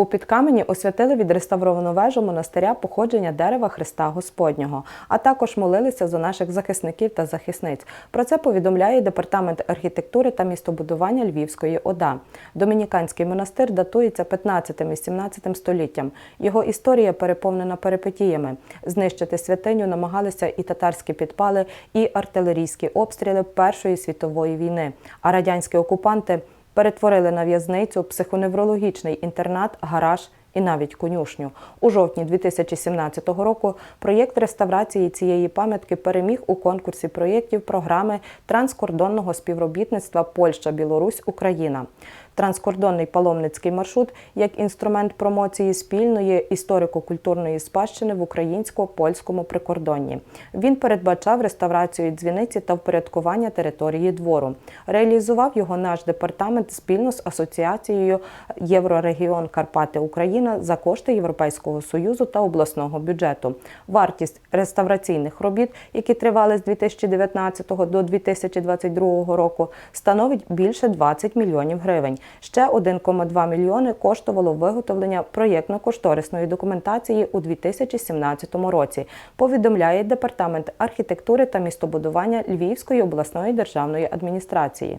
У Підкамені освятили відреставровану вежу монастиря походження дерева Христа Господнього, а також молилися за наших захисників та захисниць. Про це повідомляє департамент архітектури та містобудування Львівської ОДА. Домініканський монастир датується 15-17 століттям. Його історія переповнена перипетіями. Знищити святиню намагалися і татарські підпали, і артилерійські обстріли Першої світової війни. А радянські окупанти перетворили на в'язницю психоневрологічний інтернат, гараж і навіть конюшню. У жовтні 2017 року проєкт реставрації цієї пам'ятки переміг у конкурсі проєктів програми транскордонного співробітництва Польща, Білорусь, Україна. Транскордонний паломницький маршрут як інструмент промоції спільної історико-культурної спадщини в українсько-польському прикордонні. Він передбачав реставрацію дзвіниці та впорядкування території двору. Реалізував його наш департамент спільно з асоціацією Єврорегіон Карпати Україна за кошти Європейського союзу та обласного бюджету. Вартість реставраційних робіт, які тривали з 2019 до 2022 року, становить більше 20 мільйонів гривень. Ще 1,2 мільйони коштувало виготовлення проєктно-кошторисної документації у 2017 році. Повідомляє департамент архітектури та містобудування Львівської обласної державної адміністрації.